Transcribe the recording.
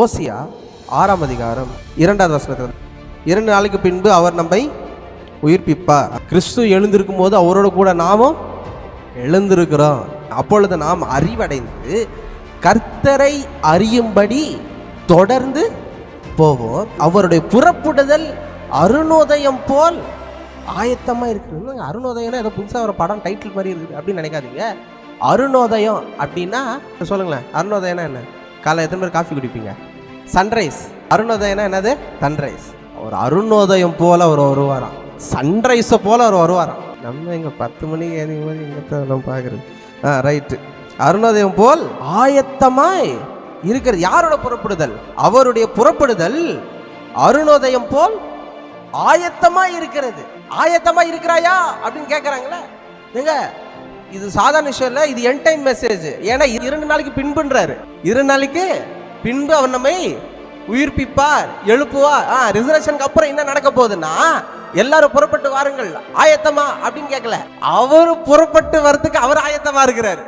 ஓசியா ஆறாம் அதிகாரம் இரண்டாவது வசனத்தில் இரண்டு நாளைக்கு பின்பு அவர் நம்மை உயிர்ப்பிப்பார். கிறிஸ்து எழுந்திருக்கும் போது அவரோட கூட நாமும் எழுந்திருக்கிறோம். அப்பொழுது நாம் அறிவடைந்து கர்த்தரை அறியும்படி தொடர்ந்து போவோம். அவருடைய புறப்புடுதல் அருணோதயம் போல் ஆயத்தமாக இருக்குது. அருணோதயம்னா ஏதோ புதுசாக ஒரு படம் டைட்டில் மாதிரி இருக்குது அப்படின்னு நினைக்காதீங்க. அருணோதயம் அப்படின்னா சொல்லுங்களேன் அருணோதயம்னா என்ன? காலை எத்தனை பேர் காஃபி குடிப்பீங்க? சன்ரைஸ் அருணோதயம்னா என்னது? சன்ரைஸ் ஒரு அருணோதயம் போல் அவர் வருவாராம். சன்ரைஸை போல் அவர் வருவாராம். நம்ம இங்கே பத்து மணிக்கு ஏறிக்கும் போது இங்கே நம்ம பார்க்குறது ஆ ரைட்டு அருணோதயம் போல் ஆயத்தமாய் இருக்கிறது. யாரோட புறப்படுதல்? அவருடைய புறப்படுதல் அருணோதயம் போல் ஆயத்தமா இருக்கிறது. ஆயத்தமா இருக்கிறாயா? அப்படின்னு கேட்குறாங்களே நீங்கள் இது சாதாரண விஷயம் இல்லை இது என் டைம் மெசேஜ் ஏன்னா இது இரண்டு நாளைக்கு பின்புன்றாரு. இரண்டு நாளைக்கு பின்பு அவர் நம்மை உயிர்ப்பிப்பார் எழுப்புவார். ஆ ரிசர்வேஷனுக்கு அப்புறம் என்ன நடக்க போகுதுன்னா எல்லாரும் புறப்பட்டு வாருங்கள் ஆயத்தமா அப்படின்னு கேட்கல அவர் புறப்பட்டு வர்றதுக்கு அவர் ஆயத்தமா இருக்கிறார்.